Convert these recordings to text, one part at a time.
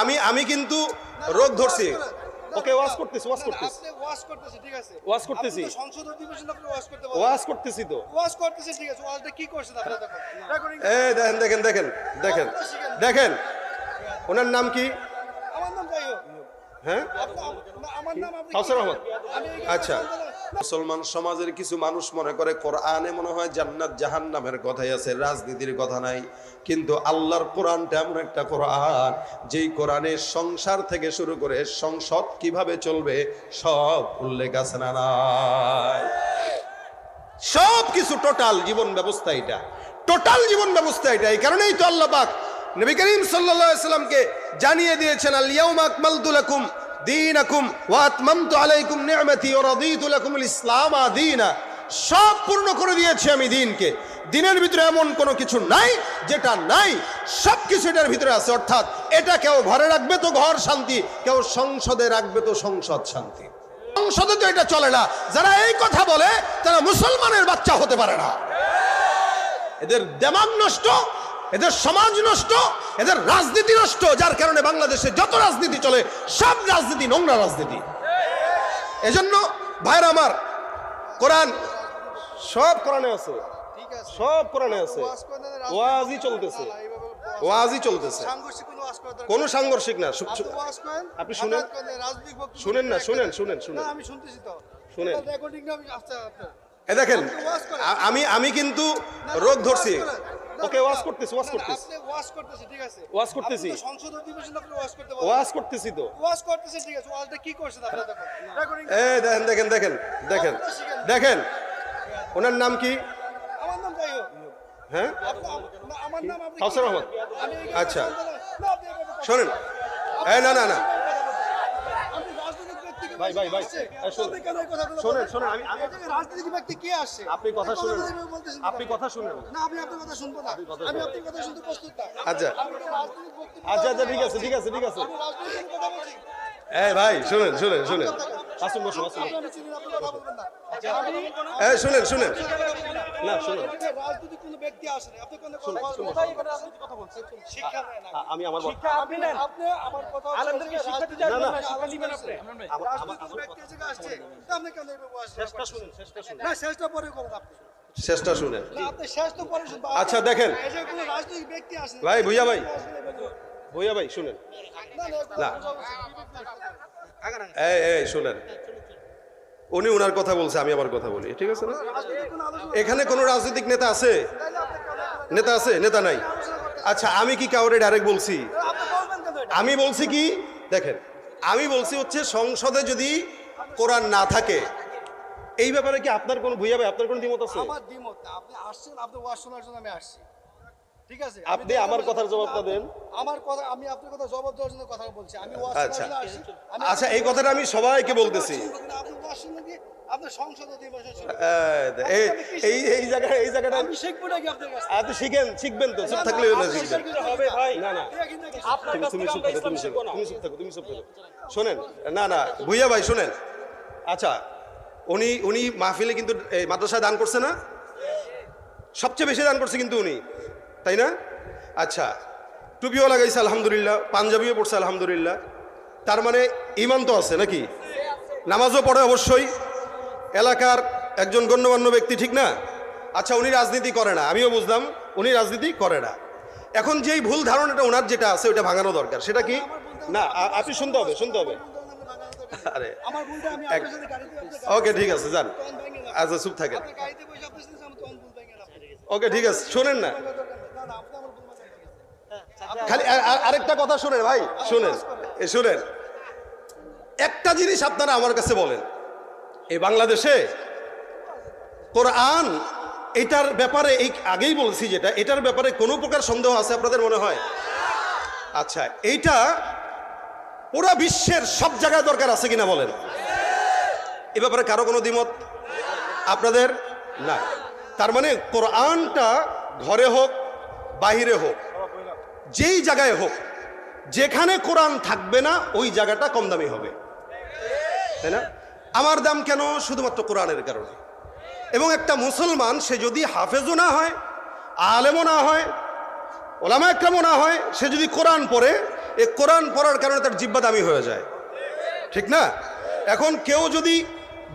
আমি আমি কিন্তু রোগ ধরছি। ওকে ওয়াশ করতেছি ওয়াশ করতেছি। আপনি ওয়াশ করতেছি ঠিক আছে। ওয়াশ করতেছি। সংসদ অধিবেশন আপনি ওয়াশ করতে পারেন ওয়াজ করতেছি তো। ওয়াশ করতেছি ঠিক আছে। ওয়াশটা কি করছেন আপনারা দেখুন। এই দেখেন দেখেন দেখেন দেখেন দেখেন। ওনার নাম কি? আমার নাম যাই হোক। হ্যাঁ? আমার নাম আপনি আচ্ছা। মুসলমান সমাজের কিছু মানুষ মনে করে, কোরআনে মনে হয় জান্নাত জাহান্নামের কথাই আছে, রাজনীতির কথা নাই। কিন্তু আল্লাহর কোরআনটা এমন একটা কোরআন, যেই কোরআনের সংসার থেকে শুরু করে সংসদ কীভাবে চলবে, সব উল্লেখ আছে না নাই? সব কিছু টোটাল জীবন ব্যবস্থা এটা। টোটাল জীবন ব্যবস্থা এটা। এই কারণেই তো আল্লাহ পাক নবী করিম সাল্লাল্লাহু সাল্লামকে জানিয়ে দিয়েছেন আল ইয়াউমা আকমালতু লাকুম। দীনাকুম ওয়া আতমামতু আলাইকুম নি'মাতি ওয়া রাদিতু লাকুমুল ইসলাম দীনা সব পূর্ণ করে দিয়েছি আমি দিনকে। দিনের ভিতরে এমন কোনো কিছু নাই, যেটা নাই। সব কিছু এটার ভিতরে আছে। অর্থাৎ এটা কেউ ঘরে রাখবে তো ঘর শান্তি, কেউ সংসদে রাখবে তো সংসদ শান্তি। সংসদে তো এটা চলে না। যারা এই কথা বলে, তারা মুসলমানের বাচ্চা হতে পারে না। এদের দেমাগ নষ্ট এদের সমাজ নষ্ট এদের রাজনীতি নষ্ট যার কারণে বাংলাদেশে যত রাজনীতি চলে সব রাজনীতি নোংরা রাজনীতি এজন্য ভাইরা আমার কোরআন সব কোরআনে আছে ঠিক আছে সব কোরআনে আছে ওয়াজই চলতেছে ওয়াজই চলতেছে সাংঘর্ষিক কোনো। সাংঘর্ষিক না আপনি শুনেন। শুনেন না, শুনেন, শুনেন, শুনেন। শুনেন। এ দেখেন আমি আমি কিন্তু রোগ ধরছি। ওকে না, ওয়াজ করতেছি না, করতেছি। আপনি ওয়াজ করতেছি ঠিক আছে। ওয়াজ করতেছি। তো সংসদ অধিবেশন আপনি ওয়াজ করতে পারেন করতেছি তো। ওয়াজ করতেছি ঠিক আছে। ওয়াজটা কি করছেন আপনারা দেখুন। এই দেখেন দেখেন দেখেন দেখেন দেখেন। ওনার নাম কি? আমার নাম যাই হোক। হ্যাঁ? আমার নাম আপনি আচ্ছা। শোনেন। এই না না না আপনি রাজনৈতিক ব্যক্তি কি ভাই, ভাই, ভাই, শোনেন। আপনি শোনেন? আমি- রাজনৈতিক ব্যক্তি কে আসছে আপনি কথা শুনেন। আপনি কথা শুনেন। না আমি আপনার কথা শুনব না। আমি আপনার কথা শুনতে প্রস্তুত না। আচ্ছা। আচ্ছা আচ্ছা ঠিক আছে ঠিক আছে ঠিক আছে। এই ভাই শুনেন শুনেন শুনেন। আসুন বসুন আসুন। আপনি আমি আপনি কথা বলবেন না। এই শুনেন শুনেন। না শুনুন রাজনৈতিক কোনো ব্যক্তি আসে না আপনি কোনো কথা কথা বলছেন? শিক্ষা না। আমি আমার শিক্ষা আপনি নেন। আপনি আমার কথা আলমদেরকে শিক্ষা দিতে না, না। শিক্ষা দিবেন আপনি? রাজনৈতিক ব্যক্তি এসে আসছে। আপনি কেন এভাবে বসে শেষটা শুনেন শেষটা শুনেন। না শেষটা পরে করুন আপনি। শেষটা শুনেন। আপনি শেষ তো পরে শুনব আচ্ছা, দেখেন। এই কোনো রাজনৈতিক ব্যক্তি আসে ভাই, ভুইয়া ভাই। ভইয়া ভাই শুনেন। না না। এই এই শুনেন। উনি ওনার কথা বলছে আমি আমার কথা বলি। ঠিক আছে না? এখানে কোনো রাজনৈতিক নেতা আছে? নেতা আছে? নেতা নাই। আচ্ছা আমি কি কাউরে ডাইরেক্ট বলছি? আমি বলছি কি দেখেন আমি বলছি হচ্ছে সংসদে যদি কোরআন না থাকে এই ব্যাপারে কি আপনার কোনো ভুইয়া ভাই আপনার কোনো দ্বিমত আছে? আমার দ্বিমত আপনি আসছেন ওয়াজ শোনার জন্য আমি আসছি। ঠিক আছে? আপনি আমার কথার জবাবটা দেন। আমার কথা আমি আপনার কথা জবাব দেওয়ার জন্য কথা বলছি। আমি আচ্ছা। আচ্ছা এই কথাটা আমি সবাইকে বলতেছি। শুনবেন এই এই এই জায়গাটা আমি শিখব নাকি আপনার কাছে আপনি শিখেন শিখবেন তো চুপ থাকলে হলো হবে ভাই। না তুমি তুমি চুপ থাকো তুমি চুপ থাকো তুমি চুপ থাকো। শোনেন না না ভুইয়া ভাই শোনেন। আচ্ছা উনি উনি মাহফিলে কিন্তু এই মাদ্রাসায় দান করছে না? সবচেয়ে বেশি দান করছে কিন্তু উনি। তাই না? আচ্ছা টুপিও লাগাইছে আলহামদুলিল্লাহ। পাঞ্জাবিও পড়ছে আলহামদুলিল্লাহ। তার মানে ইমান তো আছে নাকি? নামাজও পড়ে অবশ্যই। এলাকার একজন গণ্যমান্য ব্যক্তি ঠিক না? আচ্ছা উনি রাজনীতি করে না আমিও বুঝলাম উনি রাজনীতি করে না। এখন যেই ভুল ধারণাটা ওনার যেটা আছে ওটা ভাঙানো দরকার। সেটা কি? না আপনি শুনতে হবে শুনতে হবে। আরে ওকে ঠিক আছে যান। আচ্ছা চুপ থাকেন। ওকে ঠিক আছে শোনেন না। খালি আ- আরেকটা কথা শুনেন ভাই শুনেন এ শুনেন। একটা জিনিস আপনারা আমার কাছে বলেন এই বাংলাদেশে কোরআন এটার ব্যাপারে এই আগেই বলছি যেটা এটার ব্যাপারে কোনো প্রকার সন্দেহ আছে আপনাদের মনে হয়? আচ্ছা এইটা পুরা বিশ্বের সব জায়গায় দরকার আছে কিনা বলেন? এ ব্যাপারে কারও কোনো দ্বিমত? আপনাদের? না। তার মানে কোরআনটা ঘরে হোক বাহিরে হোক, যেই জায়গায় হোক, যেখানে কোরআন থাকবে না, ওই জায়গাটা কম দামি হবে। তাই না? আমার দাম কেন? শুধুমাত্র কোরআনের কারণে। এবং একটা মুসলমান, সে যদি হাফেজও না হয়, আলেমও না হয়, ওলামা একরামও না হয়, সে যদি কোরআন পড়ে, এ কোরআন পড়ার কারণে তার জিব্বা দামি হয়ে যায়। ঠিক না? এখন কেউ যদি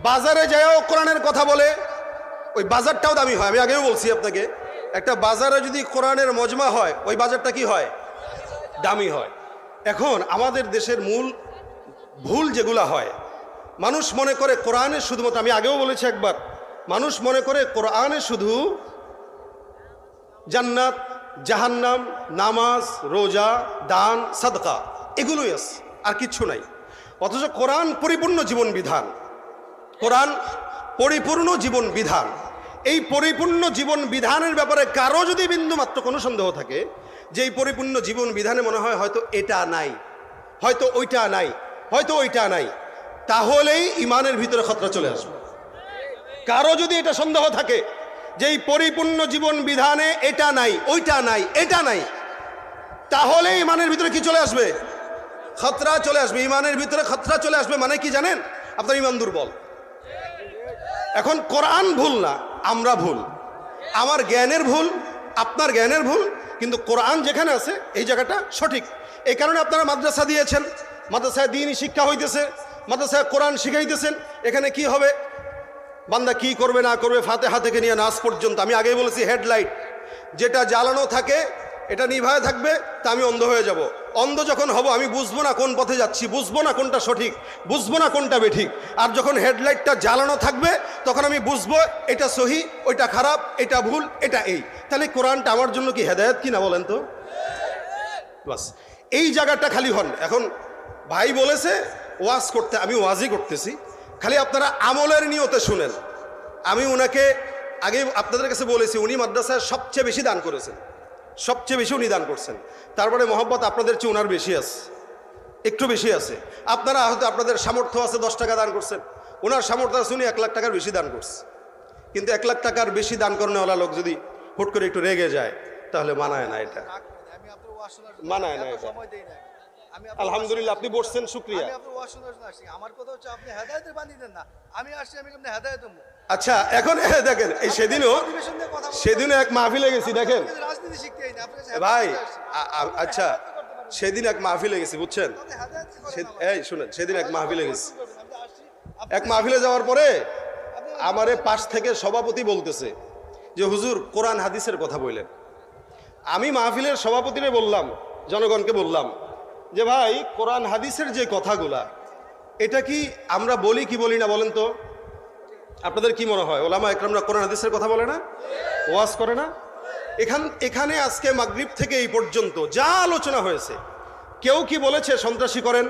বাজারে যায়ও কোরআনের কথা বলে, ওই বাজারটাও দামি হয়। আমি আগেও বলছি আপনাকে একটা বাজারে যদি কোরআনের মজমা হয়, ওই বাজারটা কি হয়? দামি হয়। এখন আমাদের দেশের মূল ভুল যেগুলা হয়, মানুষ মনে করে কোরআনে শুধুমাত্র, আমি আগেও বলেছি একবার, মানুষ মনে করে কোরআনে শুধু জান্নাত, জাহান্নাম, নামাজ, রোজা, দান, সাদকা, এগুলোই আছে, আর কিচ্ছু নাই। অথচ কোরআন পরিপূর্ণ জীবন বিধান। কোরআন পরিপূর্ণ জীবন বিধান। এই পরিপূর্ণ জীবন বিধানের ব্যাপারে কারও যদি বিন্দুমাত্র কোনো সন্দেহ থাকে, যে এই পরিপূর্ণ জীবন বিধানে মনে হয় হয়তো এটা নাই, হয়তো ওইটা নাই, হয়তো ওইটা নাই, তাহলেই ইমানের ভিতরে খতরা চলে আসবে। কারও যদি এটা সন্দেহ থাকে, যে এই পরিপূর্ণ জীবন বিধানে এটা নাই, ওইটা নাই, এটা নাই তাহলে ইমানের ভিতরে কি চলে আসবে? খতরা চলে আসবে। ইমানের ভিতরে খতরা চলে আসবে মানে কি জানেন? আপনার ইমান দুর্বল। এখন কোরআন ভুল না। আমরা ভুল। আমার জ্ঞানের ভুল, আপনার জ্ঞানের ভুল, কিন্তু কোরআন যেখানে আছে, এই জায়গাটা সঠিক। এই কারণে আপনারা মাদ্রাসা দিয়েছেন। মাদ্রাসায় দিনই শিক্ষা হইতেছে, মাদ্রাসায় কোরআন শিখাইতেছেন। এখানে কি হবে? বান্দা কি করবে, না করবে, ফাতেহা থেকে নিয়ে নাচ পর্যন্ত। আমি আগেই বলেছি, হেডলাইট। যেটা জ্বালানো থাকে এটা নিভায় থাকবে, তা আমি অন্ধ হয়ে যাব। অন্ধ যখন হব, আমি বুঝব না কোন পথে যাচ্ছি, বুঝব না কোনটা সঠিক, বুঝব না কোনটা বেঠিক। আর যখন হেডলাইটটা জ্বালানো থাকবে, তখন আমি বুঝব এটা সহি, ওইটা খারাপ, এটা ভুল, এটা এই। তাহলে কোরআনটা আমার জন্য কি হেদায়ত কি না বলেন তো? বাস, এই জায়গাটা খালি হন। এখন ভাই বলেছে, ওয়াজ করতে, আমি ওয়াজই করতেছি। খালি আপনারা আমলের নিয়তে শুনেন। আমি ওনাকে আগে আপনাদের কাছে বলেছি, উনি মাদ্রাসায় সবচেয়ে বেশি দান করেছেন। সবচেয়ে বেশি উনি দান করছেন। তারপরে মোহাম্মত আপনাদের চেয়ে ওনার বেশি আছে। একটু বেশি আছে। আপনারা হয়তো আপনাদের সামর্থ্য আছে দশ টাকা দান করছেন। ওনার সামর্থ্য আছে উনি এক লাখ টাকার বেশি দান করছে। কিন্তু এক লাখ টাকার বেশি দান করেওয়ালা লোক যদি হুট করে একটু রেগে যায়, তাহলে মানায় না এটা। মানায় না এটা। আলহামদুলিল্লাহ, আপনি বসছেন, শুক্রিয়া। আমার কথা হচ্ছে আপনি হেদায়েতের বাণী দেন না। আমি আসছি, আমি হেদায়েত আচ্ছা এখন দেখেন এই সেদিনও সেদিনও এক মাহফিলে গেছি দেখেন। ভাই আচ্ছা সেদিন এক মাহফিলে গেছি বুঝছেন? এই শুনেন সেদিন এক মাহফিলে গেছি। এক মাহফিলে যাওয়ার পরে আমারে পাশ থেকে সভাপতি বলতেছে যে হুজুর কোরআন হাদিসের কথা বললেন। আমি মাহফিলের সভাপতিরে বললাম জনগণকে বললাম যে ভাই কোরআন হাদিসের যে কথাগুলা এটা কি আমরা বলি কি বলি না বলেন তো? আপনাদের কি মনে হয়? ওলামা একরামরা কোরআন হাদিসের কথা বলে না? ওয়াজ করে না? এখান, এখানে আজকে মাগরিব থেকে এই পর্যন্ত যা আলোচনা হয়েছে, কেউ কি বলেছে সন্ত্রাসী করেন?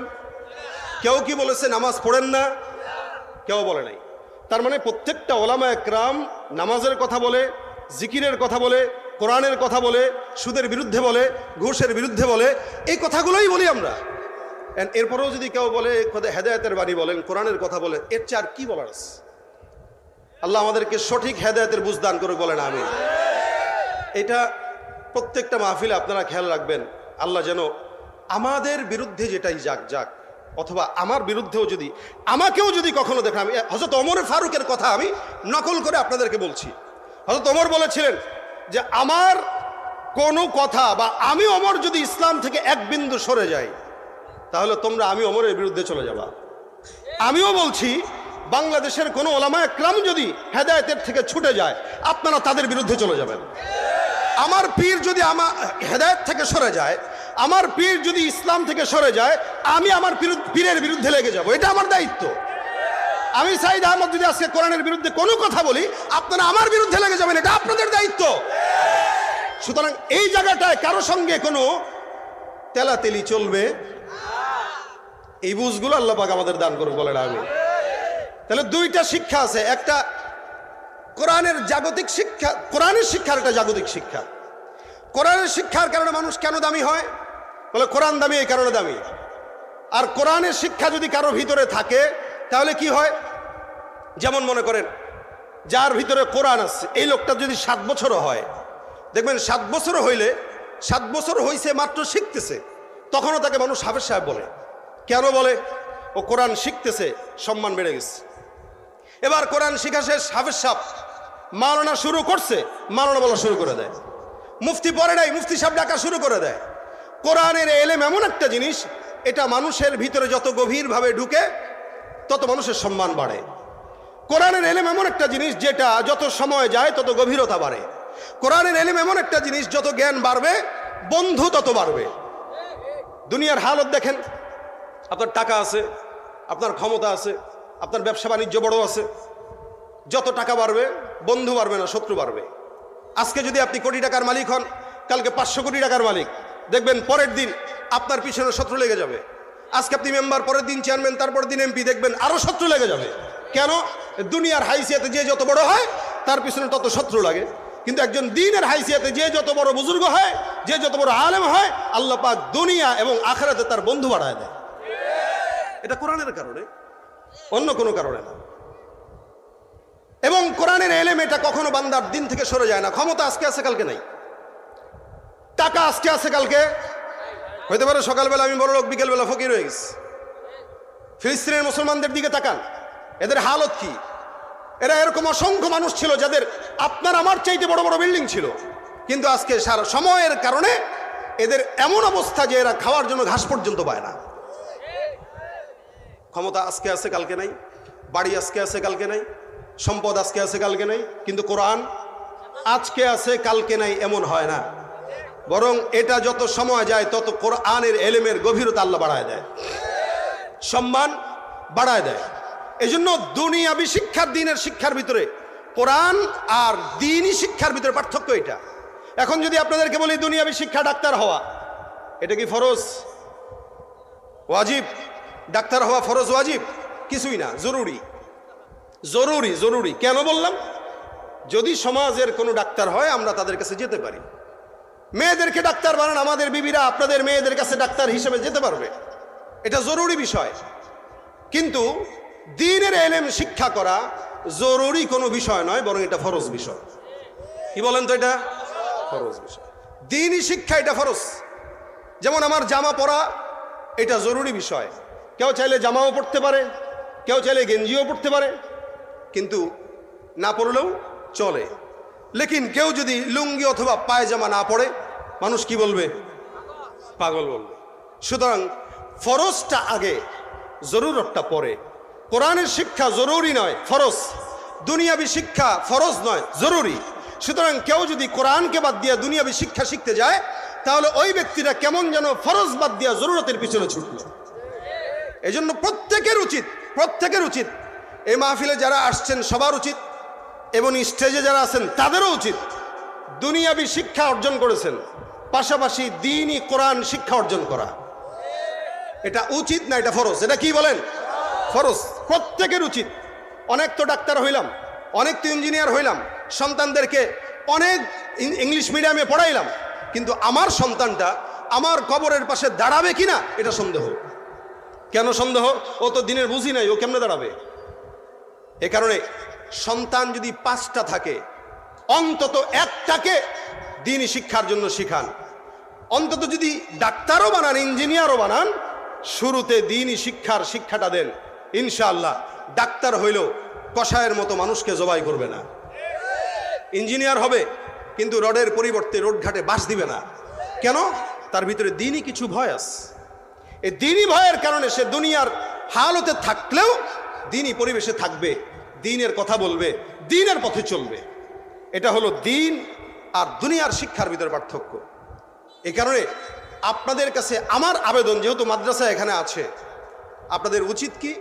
কেউ কি বলেছে নামাজ পড়েন না? কেউ বলে নাই। তার মানে প্রত্যেকটা ওলামা একরাম নামাজের কথা বলে, জিকিরের কথা বলে, কোরআনের কথা বলে, সুদের বিরুদ্ধে বলে, ঘুষের বিরুদ্ধে বলে, এই কথাগুলোই বলি আমরা। এরপরেও যদি কেউ বলে হেদায়তের বাণী বলেন, কোরআনের কথা বলে এর আর কি বলার আছে? আল্লাহ আমাদেরকে সঠিক হেদায়তের বুঝদান করে বলেন আমি এটা প্রত্যেকটা মাহফিলে আপনারা খেয়াল রাখবেন, আল্লাহ যেন আমাদের বিরুদ্ধে যেটাই যাক যাক, অথবা আমার বিরুদ্ধেও যদি, আমাকেও যদি কখনো দেখা আমি হজরত অমর ফারুকের কথা আমি নকল করে আপনাদেরকে বলছি। হজরত অমর বলেছিলেন যে, আমার কোনো কথা বা আমি অমর যদি ইসলাম থেকে এক বিন্দু সরে যাই, তাহলে তোমরা আমি অমরের বিরুদ্ধে চলে যাবা। আমিও বলছি বাংলাদেশের কোনো ওলামা একরাম যদি হেদায়তের থেকে ছুটে যায়, আপনারা তাদের বিরুদ্ধে চলে যাবেন। আমার পীর যদি আমার হেদায়ত থেকে সরে যায়, আমার পীর যদি ইসলাম থেকে সরে যায়, আমি আমার পীর- পীরের বিরুদ্ধে লেগে যাব। এটা আমার দায়িত্ব। আমি সাইদ আহমদ যদি আজকে কোরআনের বিরুদ্ধে কোনো কথা বলি, আপনারা আমার বিরুদ্ধে লেগে যাবেন, এটা আপনাদের দায়িত্ব। সুতরাং এই জায়গাটায় কারও সঙ্গে কোনো তেলাতেলি চলবে, এই বুঝগুলো আল্লাহ পাক আমাদের দান করুক বলেন আমি তাহলে দুইটা শিক্ষা আছে। একটা কোরআনের জাগতিক শিক্ষা, কোরআনের শিক্ষার একটা জাগতিক শিক্ষা। কোরআনের শিক্ষার কারণে মানুষ কেন দামি হয়? বলে, কোরআন দামি এই কারণে দামি। আর কোরআনের শিক্ষা যদি কারও ভিতরে থাকে, তাহলে কি হয়? যেমন মনে করেন, যার ভিতরে কোরআন আছে, এই লোকটা যদি সাত বছরও হয়, দেখবেন সাত বছর হইলে, সাত বছর হইছে মাত্র শিখতেছে, তখনও তাকে মানুষ হাফেজ সাহেব বলে। কেন বলে? ও কোরআন শিখতেছে, সম্মান বেড়ে গেছে। এবার কোরআন শিখা শেষ, হাফেজ সাহেব মাওলানা শুরু করছে, মাওলানা বলা শুরু করে দেয়। মুফতি পরে নাই, মুফতি সাহেব ডাকা শুরু করে দেয়। কোরআনের এলেম এমন একটা জিনিস, এটা মানুষের ভিতরে যত গভীরভাবে ঢুকে, তত মানুষের সম্মান বাড়ে। কোরআনের এলেম এমন একটা জিনিস, যেটা যত সময় যায়, তত গভীরতা বাড়ে। কোরআনের এলেম এমন একটা জিনিস, যত জ্ঞান বাড়বে, বন্ধু তত বাড়বে। দুনিয়ার হালত দেখেন, আপনার টাকা আছে, আপনার ক্ষমতা আছে আপনার ব্যবসা বাণিজ্য বড় আছে। যত টাকা বাড়বে, বন্ধু বাড়বে না, শত্রু বাড়বে। আজকে যদি আপনি কোটি টাকার মালিক হন, কালকে পাঁচশো কোটি টাকার মালিক। দেখবেন পরের দিন আপনার পিছনে শত্রু লেগে যাবে। আজকে আপনি মেম্বার, পরের দিন চেয়ারম্যান, তারপর দিন এমপি, দেখবেন আরও শত্রু লেগে যাবে। কেন? দুনিয়ার হাইসিয়াতে যে যত বড় হয়, তার পিছনে তত শত্রু লাগে। কিন্তু একজন দিনের হাইসিয়াতে যে যত বড় বুজুর্গ হয়, যে যত বড় আলেম হয়, আল্লাহ দুনিয়া এবং আখেরাতে তার বন্ধু বাড়ায় দেয়। এটা কোরআনের কারণে। অন্য কোনো কারণে না। এবং কোরআনের এলেম এটা কখনো বান্দার দিন থেকে সরে যায় না। ক্ষমতা আজকে আছে, কালকে নাই। টাকা আজকে আছে, কালকে? হইতে পারে সকালবেলা আমি বড় লোক বিকেলবেলা ফকির হয়ে গেছি। ফিলিস্তিনের মুসলমানদের দিকে তাকান। এদের হালত কি? এরা এরকম অসংখ্য মানুষ ছিল যাদের আপনার আমার চাইতে বড় বড় বিল্ডিং ছিল। কিন্তু আজকে সারা সময়ের কারণে এদের এমন অবস্থা যে এরা খাওয়ার জন্য ঘাস পর্যন্ত পায় না। ক্ষমতা আজকে আছে, কালকে নাই। বাড়ি আজকে আছে, কালকে নাই। সম্পদ আজকে আছে, কালকে নাই। কিন্তু কোরআন আজকে আছে, কালকে নাই এমন হয় না। বরং এটা যত সময় যায়, তত কোরআনের এলেমের গভীরতা আল্লাহ বাড়ায় দেয়। সম্মান বাড়ায় দেয়। এই জন্য দুনিয়াবি শিক্ষার, দিনের শিক্ষার ভিতরে কোরআন আর দিনই শিক্ষার ভিতরে পার্থক্য এটা। এখন যদি আপনাদেরকে বলি, দুনিয়াবি শিক্ষা ডাক্তার হওয়া, এটা কি ফরজ? ওয়াজিব? ডাক্তার হওয়া ফরজ ওয়াজিব? কিছুই না, জরুরি। জরুরি জরুরি। কেন বললাম? যদি সমাজের কোনো ডাক্তার হয়, আমরা তাদের কাছে যেতে পারি। মেয়েদেরকে ডাক্তার বানান, আমাদের বিবিরা আপনাদের মেয়েদের কাছে ডাক্তার হিসেবে যেতে পারবে। এটা জরুরি বিষয়। কিন্তু দিনের এলেম শিক্ষা করা জরুরি কোনো বিষয় নয়, বরং এটা ফরজ বিষয়। কি বলেন তো এটা? ফরজ বিষয়। দিনই শিক্ষা এটা ফরজ। যেমন আমার জামা পরা, এটা জরুরি বিষয়। কেউ চাইলে জামাও পড়তে পারে, কেউ চাইলে গেঞ্জিও পড়তে পারে, কিন্তু না পড়লেও চলে। লেকিন কেউ যদি লুঙ্গি অথবা পায়জামা না পড়ে, মানুষ কি বলবে? পাগল বলবে। সুতরাং ফরজটা আগে, জরুরতটা পরে। কোরআনের শিক্ষা জরুরি নয়, ফরজ। দুনিয়াবি শিক্ষা ফরজ নয়, জরুরি। সুতরাং কেউ যদি কোরআনকে বাদ দিয়ে দুনিয়াবি শিক্ষা শিখতে যায়, তাহলে ওই ব্যক্তিটা কেমন যেন ফরজ বাদ দিয়া জরুরতের পিছনে ছুটলো। এই জন্য প্রত্যেকের উচিত প্রত্যেকের উচিত। এই মাহফিলে যারা আসছেন, সবার উচিত। এবং স্টেজে যারা আছেন, তাদেরও উচিত। দুনিয়াবি শিক্ষা অর্জন করেছেন। পাশাপাশি দিনই কোরআন শিক্ষা অর্জন করা। এটা উচিত না এটা ফরজ? এটা কি বলেন? ফরজ। প্রত্যেকের উচিত। অনেক তো ডাক্তার হইলাম, অনেক তো ইঞ্জিনিয়ার হইলাম, সন্তানদেরকে অনেক ইংলিশ মিডিয়ামে পড়াইলাম। কিন্তু আমার সন্তানটা আমার কবরের পাশে দাঁড়াবে কিনা, এটা সন্দেহ। কেন সন্দেহ? ও তো দিনের বুঝি নাই, ও কেমনে দাঁড়াবে? এ কারণে সন্তান যদি পাঁচটা থাকে, অন্তত একটাকে দিনই শিক্ষার জন্য শিখান। অন্তত যদি ডাক্তারও বানান, ইঞ্জিনিয়ারও বানান, শুরুতে দিনই শিক্ষার শিক্ষাটা দেন। ইনশাআল্লাহ, ডাক্তার হইলেও কষায়ের মতো মানুষকে জবাই করবে না। ইঞ্জিনিয়ার হবে, কিন্তু রডের পরিবর্তে রোডঘাটে বাস দিবে না। কেন? তার ভিতরে দিনই কিছু ভয় আছে। এই দিনই ভয়ের কারণে সে দুনিয়ার হালতে থাকলেও দিনই পরিবেশে থাকবে, দিনের কথা বলবে, দিনের পথে চলবে। এটা হলো দিন আর দুনিয়ার শিক্ষার ভিতরে পার্থক্য। এই কারণে আপনাদের কাছে আমার আবেদন যেহেতু মাদ্রাসা এখানে আছে, আপনাদের উচিত কি,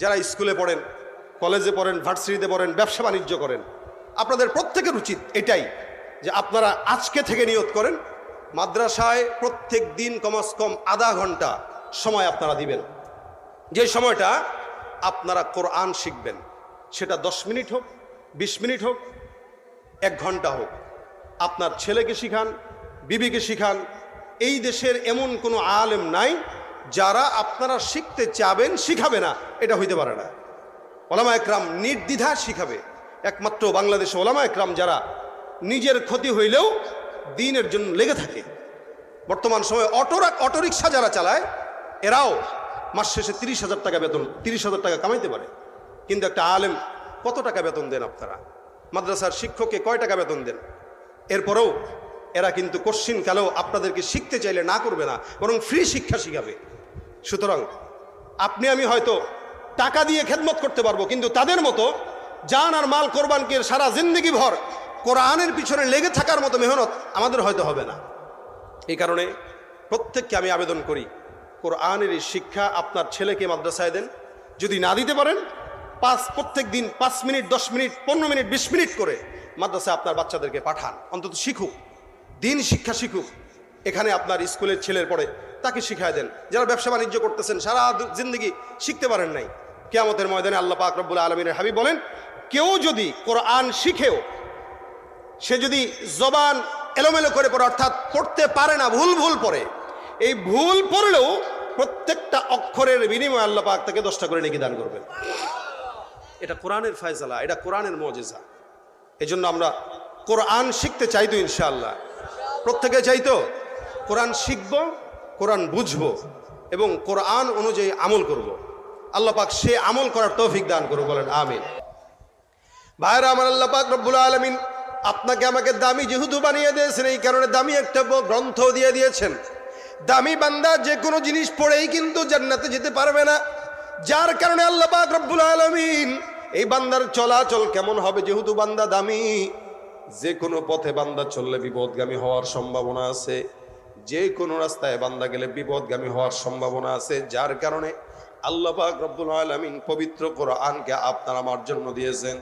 যারা স্কুলে পড়েন, কলেজে পড়েন, ভার্সিটিতে পড়েন, ব্যবসা বাণিজ্য করেন, আপনাদের প্রত্যেকের উচিত এটাই যে আপনারা আজকে থেকে নিয়ত করেন মাদ্রাসায় প্রত্যেক দিন কমাস কম আধা ঘণ্টা সময় আপনারা দিবেন। যে সময়টা আপনারা কোরআন শিখবেন, সেটা দশ মিনিট হোক, বিশ মিনিট হোক, এক ঘণ্টা হোক। আপনার ছেলেকে শিখান, বিবিকে শিখান, এই দেশের এমন কোনো আলেম নাই যারা আপনারা শিখতে চাবেন, শিখাবে না, এটা হইতে পারে না। ওলামা একরাম নির্দ্বিধা শিখাবে। একমাত্র বাংলাদেশে ওলামা একরাম যারা নিজের ক্ষতি হইলেও দিনের জন্য লেগে থাকে। বর্তমান সময়ে অটো অটোরিকশা যারা চালায়, এরাও মাস শেষে তিরিশ হাজার টাকা বেতন, তিরিশ হাজার টাকা কামাইতে পারে। কিন্তু একটা আলেম কত টাকা বেতন দেন আপনারা? মাদ্রাসার শিক্ষককে কয় টাকা বেতন দেন? এরপরেও এরা কিন্তু কোশ্চিন কালেও আপনাদেরকে শিখতে চাইলে না করবে না, বরং ফ্রি শিক্ষা শিখাবে। সুতরাং আপনি আমি হয়তো টাকা দিয়ে খেদমত করতে পারব, কিন্তু তাদের মতো জান আর মাল কোরবানকে সারা জিন্দগি ভর কোরআনের পিছনে লেগে থাকার মতো মেহনত আমাদের হয়তো হবে না। এই কারণে প্রত্যেককে আমি আবেদন করি, কোরআনের এই শিক্ষা আপনার ছেলেকে মাদ্রাসায় দেন। যদি না দিতে পারেন, পাঁচ, প্রত্যেক দিন পাঁচ মিনিট, দশ মিনিট, পনেরো মিনিট, বিশ মিনিট করে মাদ্রাসায় আপনার বাচ্চাদেরকে পাঠান। অন্তত শিখুক, দিন শিক্ষা শিখুক। এখানে আপনার স্কুলের ছেলের পড়ে তাকে শিখায় দেন। যারা ব্যবসা বাণিজ্য করতেছেন, সারা জিন্দগি শিখতে পারেন নাই। কেয়ামতের ময়দানে আল্লাহ পাক আলমিনের হাবিব বলেন, কেউ যদি কোরআন শিখেও সে যদি জবান এলোমেলো করে পড়ে, অর্থাৎ পড়তে পারে না, ভুল ভুল পড়ে, এই ভুল পড়লেও প্রত্যেকটা অক্ষরের বিনিময়ে আল্লাহ পাক তাকে দশটা করে নেকি দান করবেন। এটা কোরআনের ফয়সালা এটা কোরআনের মজেজা। এই জন্য আমরা কোরআন শিখতে চাই তো ইনশাআল্লাহ। প্রত্যেকে চাইতো কোরআন শিখব, কোরআন বুঝব এবং কোরআন অনুযায়ী আমল করব। আল্লাহ পাক সে আমল করার তৌফিক দান করব বলেন আমিন। ভাইরা, আমার আল্লাহ পাক রব্বুল আলমিন আপনাকে আমাকে দামি যেহেতু বানিয়ে দিয়েছেন, এই কারণে দামি একটা গ্রন্থ দিয়ে দিয়েছেন। দামি বান্দা যে কোনো জিনিস পড়েই কিন্তু জান্নাতে যেতে পারবে না। যার কারণে আল্লাহ পাক রব্বুল আলমিন, এই বান্দার চলাচল কেমন হবে? যেহেতু বান্দা দামি, যে কোনো পথে বান্দা চললে বিপদগামী হওয়ার সম্ভাবনা আছে। যে কোনো রাস্তায় বান্দা গেলে বিপদগামী হওয়ার সম্ভাবনা আছে। যার কারণে আল্লাহ পাক রব্বুল আলমিন পবিত্র কোরআনকে আপনার আমার জন্য দিয়েছেন।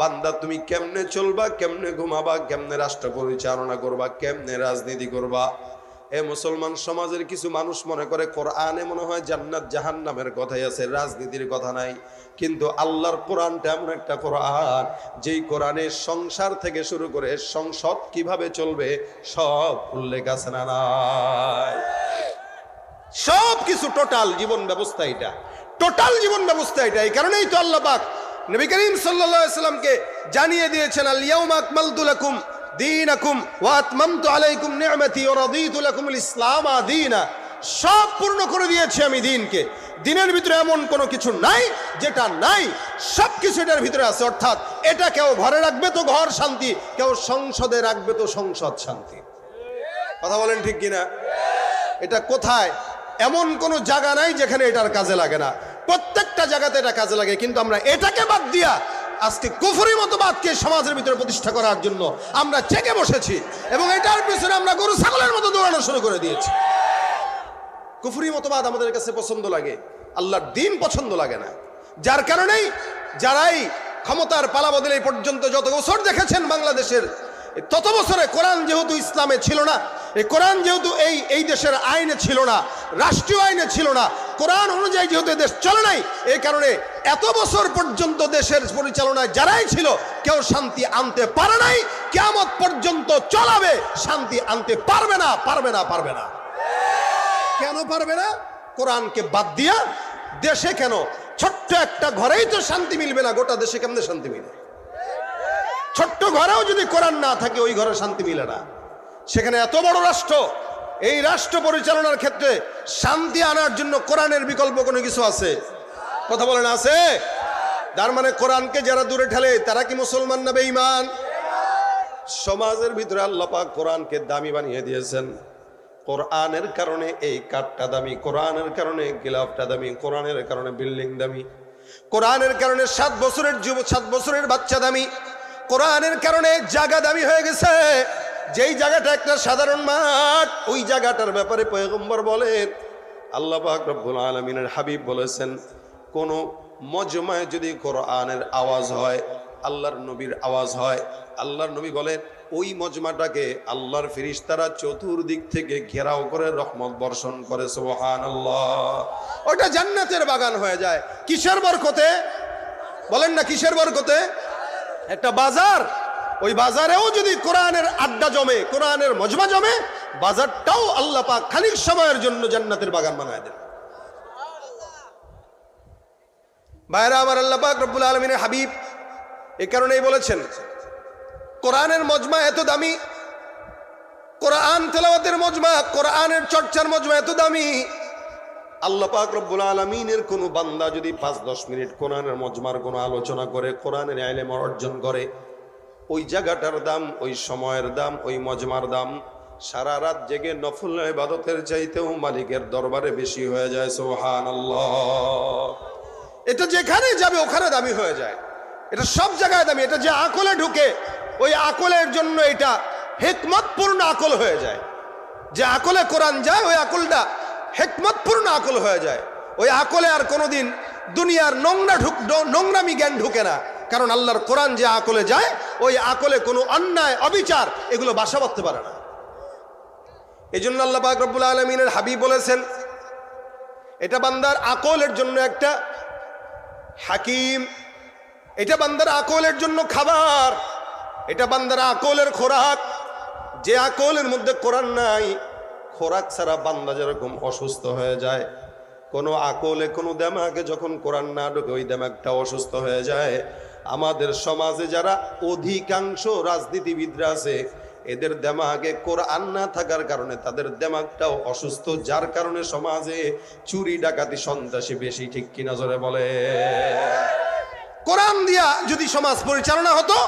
বান্দা, তুমি কেমনে চলবা, কেমনে ঘুমাবা, কেমনে রাষ্ট্র পরিচালনা করবা, কেমনে রাজনীতি করবা? এ মুসলমান সমাজের কিছু মানুষ মনে করে, কোরআনে মনে হয় জান্নাত জাহান্নামের কথাই আছে, রাজনীতির কথা নাই। কিন্তু আল্লাহর কোরআনটা এমন একটা কোরআন, যেই কোরআনের সংসার থেকে শুরু করে সংসদ কীভাবে চলবে, সব উল্লেখ আছে না নাই? সব কিছু টোটাল জীবন ব্যবস্থা এটা। টোটাল জীবন ব্যবস্থা এটা, এই কারণেই তো আল্লাহ পাক নবী করিম সাল্লামকে জানিয়ে দিয়েছেন আল ইয়াউমা আকমালতু লাকুম দীনাকুম ওয়া আতমামতু আলাইকুম নি'মাতি ওয়া রাদিতু লাকুমুল ইসলাম দীনা সব পূর্ণ করে দিয়েছি আমি দিনকে। দিনের ভিতরে এমন কোনো কিছু নাই যেটা নাই। সব কিছু এটার ভিতরে আছে। অর্থাৎ এটা কেউ ঘরে রাখবে তো ঘর শান্তি, কেউ সংসদে রাখবে তো সংসদ শান্তি। কথা বলেন ঠিক কিনা? এটা কোথায়? এমন কোনো জায়গা নাই যেখানে এটার কাজে লাগে না। প্রত্যেকটা জায়গাতে এটা কাজে লাগে, কিন্তু আমরা এটাকে বাদ দিয়া আজকে কুফরি মতবাদকে সমাজের ভিতরে প্রতিষ্ঠা করার জন্য আমরা চেকে বসেছি এবং এটার পিছনে আমরা গরু ছাগলের মতো দৌড়ানো শুরু করে দিয়েছি। কুফরি মতবাদ আমাদের কাছে পছন্দ লাগে, আল্লাহর দিন পছন্দ লাগে না। যার কারণেই যারাই ক্ষমতার পালা বদলে পর্যন্ত যত বছর দেখেছেন বাংলাদেশের তত বছরে কোরআন যেহেতু ইসলামে ছিল না এই কোরআন যেহেতু এই এই দেশের আইনে ছিল না, রাষ্ট্রীয় আইনে ছিল না, কোরআন অনুযায়ী যেহেতু দেশ চলে নাই, এই কারণে এত বছর পর্যন্ত দেশের পরিচালনায় যারাই ছিল, কেউ শান্তি আনতে পারে নাই কেমত পর্যন্ত চলাবে, শান্তি আনতে পারবে না পারবে না পারবে না। কেন পারবে না? কোরআনকে বাদ দিয়া দেশে কেন? ছোট্ট একটা ঘরেই তো শান্তি মিলবে না, গোটা দেশে কেমনে শান্তি মিলে ছোট্ট ঘরেও যদি কোরআন না থাকে, ওই ঘরে শান্তি মিলে না। সেখানে এত বড় রাষ্ট্র, এই রাষ্ট্র পরিচালনার ক্ষেত্রে শান্তি আনার জন্য কোরআনের বিকল্প কোনো কিছু আছে? কথা বলেন, আছে? তার মানে কোরআনকে যারা দূরে ঠেলে, তারা কি মুসলমান না বেঈমান? সমাজের ভিতরে আল্লাপাক কোরআনকে দামি বানিয়ে দিয়েছেন। কোরআনের কারণে এই কাঠটা দামি, কোরআনের কারণে গিলাফটা দামি, কোরআনের কারণে বিল্ডিং দামি, কোরআনের কারণে সাত বছরের যুব, সাত বছরের বাচ্চা দামি। কোরআনের কারণে জায়গা দামি হয়ে গেছে। যেই জায়গাটা একটা সাধারণ মাঠ, ওই জায়গাটার ব্যাপারে পয়গম্বর বলেন, আল্লাহ পাক রব্বুল আলমিনের হাবিব বলেছেন, কোন মজমায় যদি কোরআনের আওয়াজ হয়, আল্লাহর নবীর আওয়াজ হয়, আল্লাহর নবী বলেন, ওই মজমাটাকে আল্লাহর ফিরিস্তারা চতুর্দিক থেকে ঘেরাও করে রহমত বর্ষণ করে সোহান আল্লাহ ওটা জান্নাতের বাগান হয়ে যায়। কিসের বরকতে? বলেন না কিসের বরকতে? একটা বাজার, ওই বাজারেও যদি কোরআনের আড্ডা জমে, কোরআনের মজমা জমে, বাজারটাও আল্লাহ পাক খানিক সময়ের জন্য জান্নাতের বাগান বানায় দেন। ভাইরা, আমার আল্লাহ পাক রব্বুল আলমিনের হাবিব এ কারণেই বলেছেন, কোরআনের মজমা এত দামি, কোরআন তেলাওয়াতের মজমা, কোরআনের চর্চার মজমা এত দামি আল্লাহ পাক রব্বুল আলমিনের কোনো বান্দা যদি পাঁচ, দশ মিনিট কোরআনের মজমার কোনো আলোচনা করে, কোরআনের আইলেম অর্জন করে, ওই জায়গাটার দাম, ওই সময়ের দাম, ওই মজমার দাম সারা রাত জেগে নফল ইবাদতের চাইতেও মালিকের দরবারে বেশি হয়ে যায় সোহান এটা যেখানে যাবে ওখানে দামি হয়ে যায়। এটা সব জায়গায় দামি। এটা যে আকলে ঢুকে, ওই আকলের জন্য এটা হেকমতপূর্ণ আকল হয়ে যায়। যে আকলে কোরআন যায়, ওই আকলটা হেকমতপূর্ণ আকল হয়ে যায়। ওই আকলে আর কোনোদিন দুনিয়ার নোংরা ঢুক নোংরামি জ্ঞান ঢুকে না। কারণ আল্লাহর কোরআন যে আকলে যায়, ওই আকলে কোনো অন্যায়, অবিচার এগুলো বাসা বাঁধতে পারে না। এই জন্য আল্লাহ পাক রব্বুল আলমিনের হাবিব বলেছেন, এটা বান্দার আকলের জন্য একটা হাকিম, এটা বান্দার আকলের জন্য খাবার, এটা বান্দার আকলের খোরাক। যে আকলের মধ্যে কোরআন নাই খোরাক ছাড়া বান্দা যেরকম অসুস্থ হয়ে যায়, কোনো আকলে কোনো দেমাকে যখন কোরআন না ঢোকে, ওই দেমাকটা অসুস্থ হয়ে যায়। আমাদের সমাজে যারা অধিকাংশ রাজনীতিবিদরা আছে, এদের দেমাগে কোরআন না থাকার কারণে তাদের দেমাগটাও অসুস্থ। যার কারণে সমাজে চুরি, ডাকাতি, সন্ত্রাসী বেশি, ঠিক কিনা জোরে বলে? কোরআন দিয়া যদি সমাজ পরিচালনা হতো,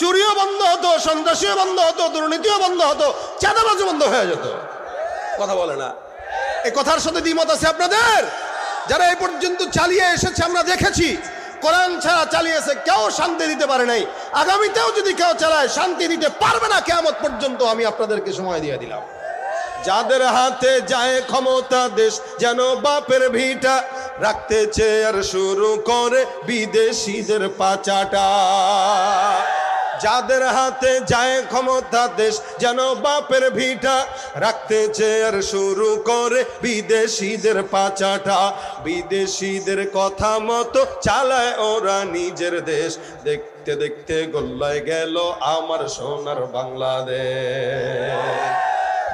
চুরিও বন্ধ হতো, সন্ত্রাসীও বন্ধ হতো, দুর্নীতিও বন্ধ হতো, চাঁদাবাজও বন্ধ হয়ে যেত। কথা বলে না। এই কথার সাথে দ্বিমত আছে আপনাদের? যারা এই পর্যন্ত চালিয়ে এসেছে, আমরা দেখেছি, কোরআন ছাড়া চালিয়েছে, কেউ শান্তি দিতে পারে নাই। আগামীতেও যদি কেউ চালায়, শান্তি দিতে পারবে না কেমন পর্যন্ত, আমি আপনাদেরকে সময় দিয়ে দিলাম। যাদের হাতে যায় ক্ষমতা দেশ, যেন বাপের ভিটা রাখতে চেয়ার শুরু করে বিদেশিদের পাচাটা। যাদের হাতে যায় ক্ষমতা দেশ, যেন বাপের ভিটা রাখতে চেয়ার শুরু করে বিদেশিদের পাচাটা। বিদেশিদের কথা মতো চালায় ওরা নিজের দেশ। দেখতে দেখতে গোল্লায় গেল আমার সোনার বাংলাদেশ।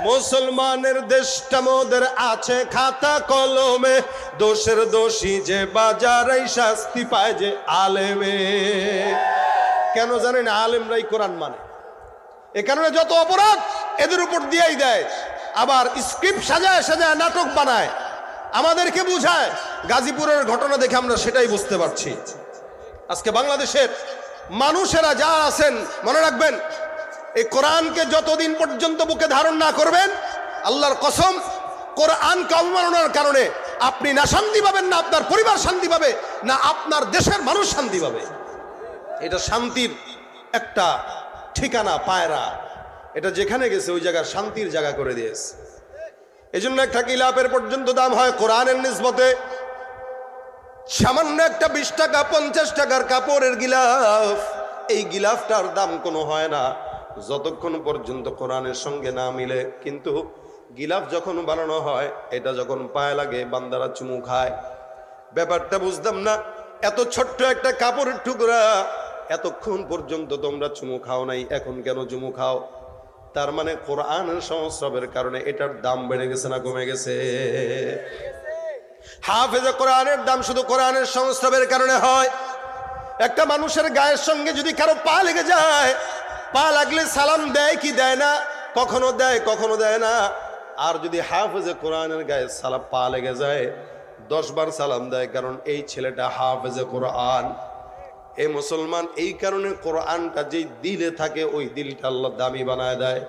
মুসলমানের দেশটা মোদের আছে খাতা কলমে। দোষের দোষী যে বাজারাই শাস্তি পায় যে আলেমে। কেন জানেন আলেমরাই কোরআন মানে? এ কারণে যত অপরাধ এদের উপর দিয়েই দেয়, আবার স্ক্রিপ্ট সাজায় সাজায় নাটক বানায়, আমাদেরকে বুঝায়। গাজীপুরের ঘটনা দেখে আমরা সেটাই বুঝতে পারছি। আজকে বাংলাদেশের মানুষেরা যা আছেন, মনে রাখবেন, এই কোরআনকে যতদিন পর্যন্ত বুকে ধারণ না করবেন, আল্লাহর কসম, কোরআনকে অবমাননার কারণে আপনি না শান্তি পাবেন, না আপনার পরিবার শান্তি পাবে, না আপনার দেশের মানুষ শান্তি পাবে। এটা শান্তির একটা ঠিকানা, পায়রা। এটা যেখানে গেছে, ওই জায়গা শান্তির জায়গা করে দিয়েছে। এই জন্য একটা গিলাপের পর্যন্ত দাম হয় কোরআনের নিসবতে। সামান্য একটা বিশ টাকা, পঞ্চাশ টাকার কাপড়ের গিলাফ। এই গিলাফটার দাম কোনো হয় না। যতক্ষণ পর্যন্ত কোরআনের সঙ্গে না মিলে। কিন্তু গিলাফ যখন বানানো হয়, এটা যখন পায়ে লাগে, বান্দারা চুমু খায়। ব্যাপারটা বুঝতাম না। এত ছোট্ট একটা কাপড়ের টুকরা এতক্ষণ পর্যন্ত তোমরা চুমু খাও নাই, এখন কেন চুমু খাও? তার মানে কোরআন সংস্রবের কারণে এটার দাম বেড়ে গেছে না কমে গেছে? হাফেজে কোরআনের দাম শুধু কোরআনের সংস্রবের কারণে হয়। একটা মানুষের গায়ের সঙ্গে যদি কারও পা লেগে যায়, পা লাগলে সালাম দেয় কি দেয় না? কখনো দেয় কখনো দেয় না। আর যদি হাফেজে কোরআনের গায়ে সালাম পা লেগে যায় দশ বার সালাম দেয়, কারণ এই ছেলেটা হাফেজে কোরআন। এই মুসলমান, এই কারণে কোরআনটা যেই দিলে থাকে, ওই দিলটা আল্লাহ দামি বানায় দেয়।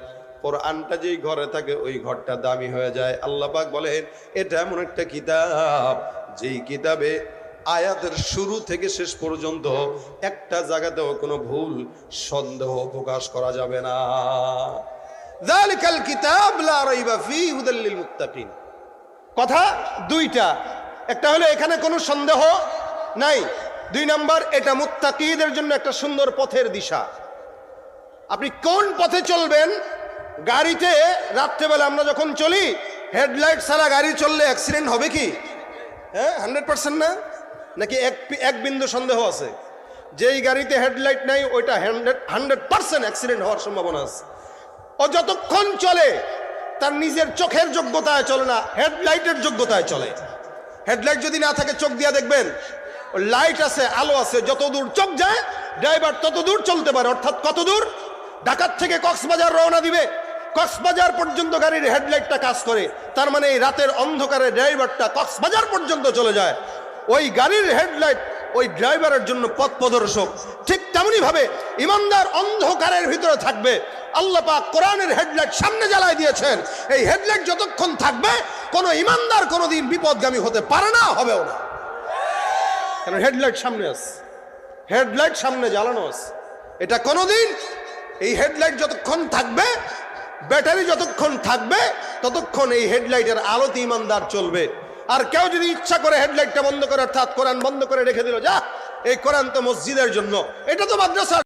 কোরআনটা যেই ঘরে থাকে, ওই ঘরটা দামি হয়ে যায়। আল্লাহ পাক বলেন, এটা এমন একটা কিতাব, যেই কিতাবে আয়াতের শুরু থেকে শেষ পর্যন্ত একটা জায়গাতেও কোনো ভুল, সন্দেহ প্রকাশ করা যাবে না। কথা দুইটা। একটা হলো, এখানে কোনো সন্দেহ নাই। দুই নাম্বার, এটা মুত্তাকিদের জন্য একটা সুন্দর পথের দিশা। আপনি কোন পথে চলবেন? গাড়িতে রাত্রেবেলা আমরা যখন চলি, হেডলাইট ছাড়া গাড়ি চললে অ্যাক্সিডেন্ট হবে কি? হ্যাঁ হান্ড্রেড পার্সেন্ট না? নাকি এক এক বিন্দু সন্দেহ আছে? যেই গাড়িতে হেডলাইট নাই, ওইটা হান্ড্রেড হান্ড্রেড পার্সেন্ট অ্যাক্সিডেন্ট হওয়ার সম্ভাবনা আছে। ও যতক্ষণ চলে, তার নিজের চোখের যোগ্যতায় চলে না হেডলাইটের যোগ্যতায় চলে। হেডলাইট যদি না থাকে, চোখ দিয়া দেখবেন লাইট আছে, আলো আছে যত দূর চোখ যায়, ড্রাইভার তত দূর চলতে পারে, অর্থাৎ কত দূর ঢাকার থেকে কক্সবাজার রওনা দিবে। কক্সবাজার পর্যন্ত গাড়ির হেডলাইটটা কাজ করে, তার মানে এই রাতের অন্ধকারে ড্রাইভারটা কক্সবাজার পর্যন্ত চলে যায়। ওই গাড়ির হেডলাইট ওই ড্রাইভারের জন্য পথ প্রদর্শক। ঠিক তেমনি ভাবে ইমানদার অন্ধকারের ভিতরে থাকবে। আল্লাহ পাক কোরআনের হেডলাইট সামনে জ্বালায় দিয়েছেন। এই হেডলাইট যতক্ষণ থাকবে, কোনো ইমানদার কোনোদিন বিপদগামী হতে পারে না, হবেও না। কেন হেডলাইট সামনে আছে হেডলাইট সামনে জ্বালানো আছে এটা কোনোদিন এই হেডলাইট যতক্ষণ থাকবে, ব্যাটারি যতক্ষণ থাকবে, ততক্ষণ এই হেডলাইটের আলোতে ইমানদার চলবে। আর কেউ যদি ইচ্ছা করে হেডলাইটটা বন্ধ করে অর্থাৎ কোরআন বন্ধ করে রেখে দিল, যা, এই কোরআন তো মসজিদের জন্য। এটা তো মাদ্রাসা